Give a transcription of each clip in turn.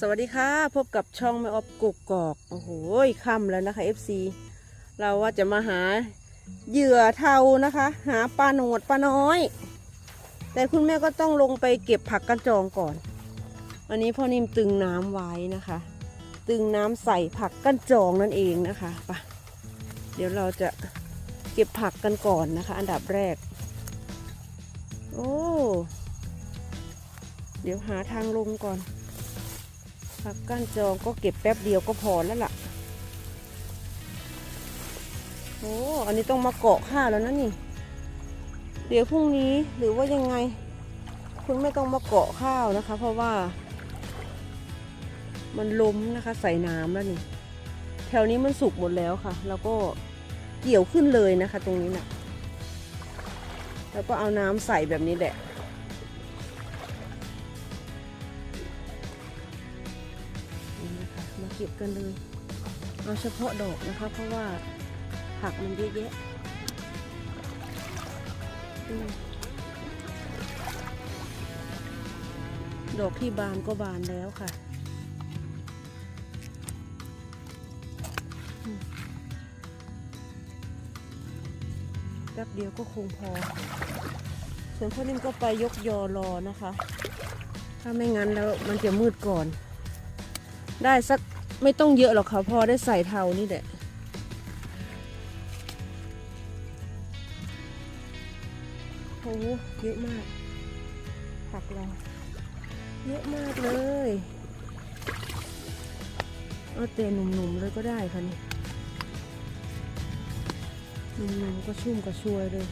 สวัสดีค่ะพบกับช่องไม่ออบกุกกอกโอ้โหค่ำแล้วนะคะ FC เราว่าจะมาหาเหยื่อเทานะคะ หาปลาโหนดปลาน้อย แต่คุณแม่ก็ต้องลงไปเก็บผักกันจองก่อนอันนี้พ่อนิ่มตึงน้ำไว้นะคะ ตึงน้ำใส่ผักกันจองนั่นเองนะคะไปะเดี๋ยวเราจะเก็บผักกันก่อนนะคะ อันดับแรก โอ้เดี๋ยวหาทางลงก่อน ผักก้านจองก็เก็บแป๊บเดียวก็พอแล้วล่ะ โอ้อันนี้ต้องมาเกาะข้าวแล้วนะนี่ เดี๋ยวพรุ่งนี้หรือว่ายังไง คุณไม่ต้องมาเกาะข้าวนะคะ เพราะว่า มันล้มนะคะ ใส่น้ำแล้วนี่ แถวนี้มันสุกหมดแล้วค่ะ แล้วก็เกี่ยวขึ้นเลยนะคะ ตรงนี้นะ่ะ แล้วก็เอาน้ำใส่แบบนี้แหละ เก็บกันเลย เอาเฉพาะดอกนะคะ เพราะว่าผักมันเยอะแยะดอกที่บานก็บานแล้วค่ะ แป๊บเดียวก็คงพอ ส่วนพ่อนิ่มก็ไปยกยอรอนะคะ ถ้าไม่งั้นแล้วมันจะมืดก่อน ได้สัก ไม่ต้องเยอะหรอกค่ะพอได้ใส่เทานี่แหละโอ้โหเยอะมาก ผักเราเยอะมากเลยเอาแต่หนุ่มๆเลยก็ได้ค่ะนี่หนุ่มๆก็ชุ่มกระชวยเลย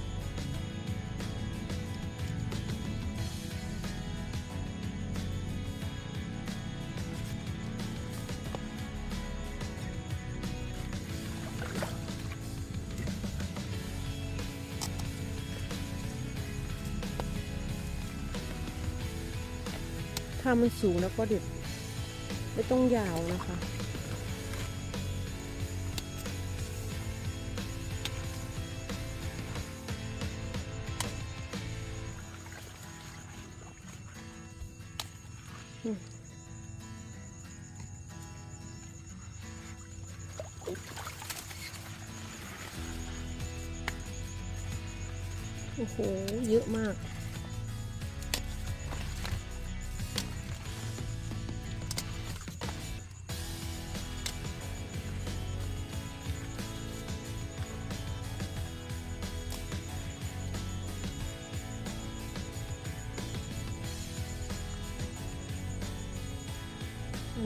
ถ้ามันสูงแล้วก็เด็ดไม่ต้องยาวนะคะโอ้โห เยอะมาก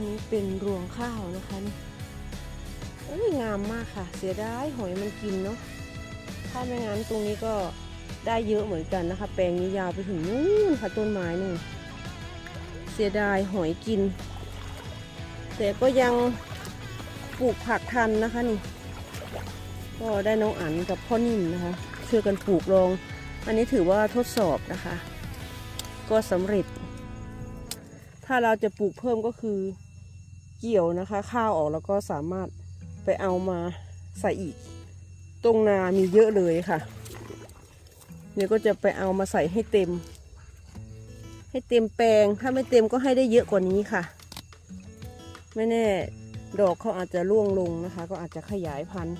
นี้เป็นรวงข้าวนะคะนี่โอ้ยงามมากค่ะ เสียดายหอยมันกินเนาะถ้าไม่งั้นตรงนี้ก็ได้เยอะเหมือนกันนะคะ แปลงนี้ยาวไปถึงนู่นค่ะต้นไม้นู่นเสียดายหอยกิน แต่ก็ยังปลูกผักทันนะคะนี่ ก็ได้น้องอันกับพ่อนิ่มนะคะช่วยกันปลูกลองอันนี้ถือว่าทดสอบนะคะ ก็สำเร็จ ถ้าเราจะปลูกเพิ่มก็คือ เกี่ยวนะคะข้าวออกแล้วก็สามารถไปเอามาใส่อีก ตรงนามีเยอะเลยค่ะเดี๋ยก็จะไปเอามาใส่ให้เต็ม ให้เต็มแปลงถ้าไม่เต็มก็ให้ได้เยอะกว่านี้ค่ะ ไม่แน่ดอกเขาอาจจะร่วงลงนะคะ ก็อาจจะขยายพันธุ์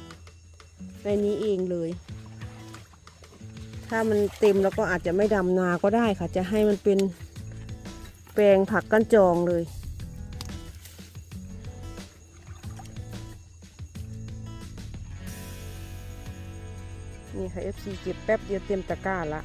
ในนี้เองเลย ถ้ามันเต็มแล้วก็อาจจะไม่ดำนาก็ได้ค่ะ จะให้มันเป็นแปลงผักกันจองเลย นี่ค่ะ FC เก็บแป๊บเดียวเต็มตะกร้าละ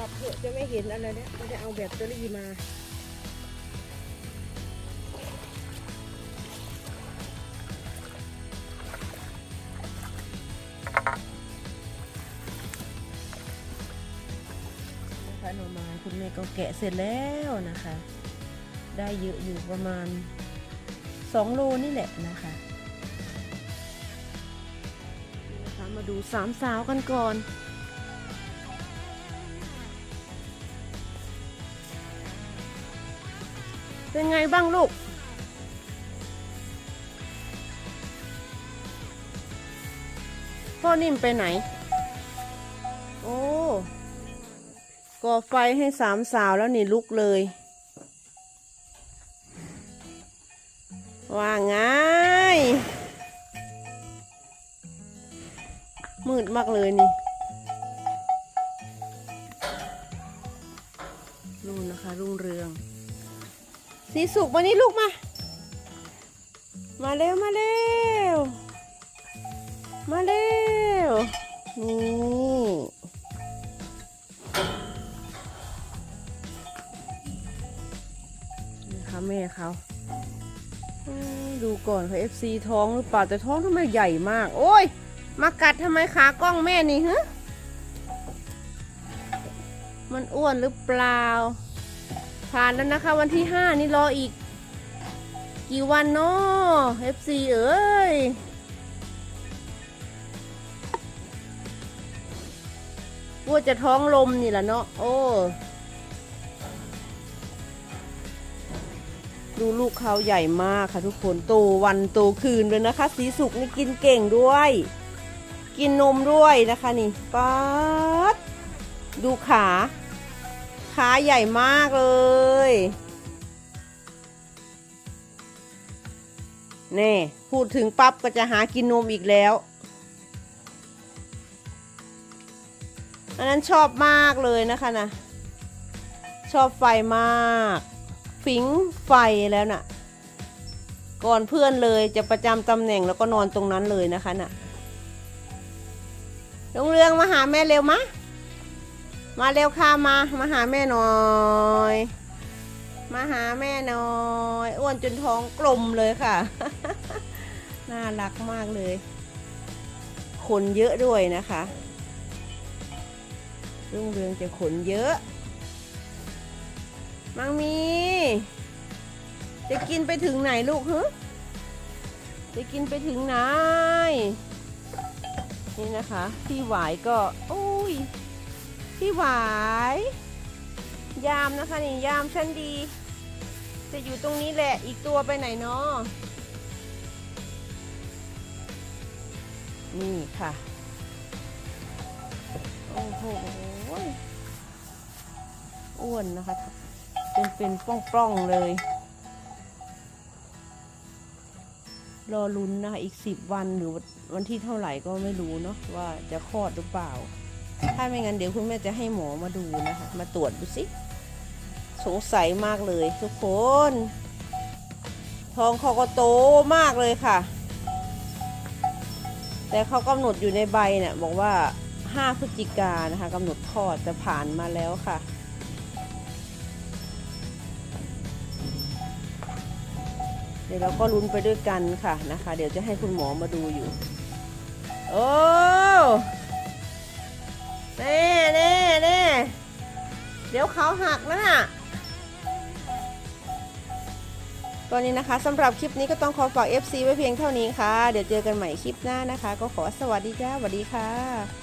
ลับเถอะจะไม่เห็นอะไรเนี่ยไม่ได้เอาแบตเตอรี่มานะคะหน่อไม้คุณแม่ก็แกะเสร็จแล้วนะคะ ได้เยอะอยู่ประมาณ 2 โลนี่แหละนะคะนะคะ มาดูสามสาวกันก่อน เป็นไงบ้างลูก พ่อนิ่มไปไหน โอ้ก่อไฟให้สามสาวแล้วนี่ลุกเลย ว่าไงมืดมากเลยนี่รุ่งนะคะรุ่งเรือง สีสุกวันนี้ลูกมา มาเร็ว มาเร็ว มาเร็ว นี่นะคะแม่เขาดูก่อนค่ะ FC ท้องหรือเปล่าแต่ท้องทำไมใหญ่มาก โอ้ย มากัดทำไมขากล้องแม่นี่ฮะมันอ้วนหรือเปล่า ผ่านแล้วนะคะวันที่ห้านี่รออีก กี่วันเนาะ FC เอ้ยว่าจะท้องลมนี่แหละเนาะโอ้ ดูลูกเขาใหญ่มากค่ะทุกคนโตวันโตคืนเลยนะคะ สีสุกนี่กินเก่งด้วย กินนมด้วยนะคะนี่ป๊าดดูขา ขาใหญ่มากเลยแน่พูดถึงปั๊บก็จะหากินนมอีกแล้ว อันนั้นชอบมากเลยนะคะนะชอบไฟมากฟิงไฟแล้วน่ะ ก่อนเพื่อนเลยจะประจำตำแหน่งแล้วก็นอนตรงนั้นเลยนะคะน่ะลงเรืองมาหาแม่เร็วมะ มาเร็วค่ะมา มาหาแม่หน่อย มาหาแม่หน่อยอ้วนจนท้องกลมเลยค่ะ น่ารักมากเลย ขนเยอะด้วยนะคะรุ่งเรืองจะขนเยอะ มังมี จะกินไปถึงไหนลูกฮะจะกินไปถึงไหน นี่นะคะ พี่หวายก็ โอ้ย พี่หวาย ยามนะคะนี่ยามชั้นดี จะอยู่ตรงนี้แหละอีกตัวไปไหนเนาะนี่ค่ะ โอ้โหอ้วนนะคะ เป็นเป็นป้องป้องๆเลย รอลุ้นนะคะอีกสิบวันหรือวันที่เท่าไหร่ก็ไม่รู้เนาะว่าจะคลอดหรือเปล่า ถ้าไม่งั้นเดี๋ยวคุณแม่จะให้หมอมาดูนะคะ มาตรวจดูสิ สงสัยมากเลยทุกคน ท้องเขาก็โตมากเลยค่ะ แต่เขากำหนดอยู่ในใบเนี่ยบอกว่า 5 พฤศจิกายนนะคะกำหนดคลอดจะผ่านมาแล้วค่ะเดี๋ยวเราก็ลุ้นไปด้วยกันค่ะนะคะ เดี๋ยวจะให้คุณหมอมาดูอยู่ โอ้ เน่เน่เน่เดี๋ยวเขาหักแล้วน่ะตอนนี้นะคะสำหรับคลิปนี้ก็ต้องขอฝาก FC ไว้เพียงเท่านี้ค่ะ เดี๋ยวเจอกันใหม่คลิปหน้านะคะ ก็ขอสวัสดีจ้าสวัสดีค่ะ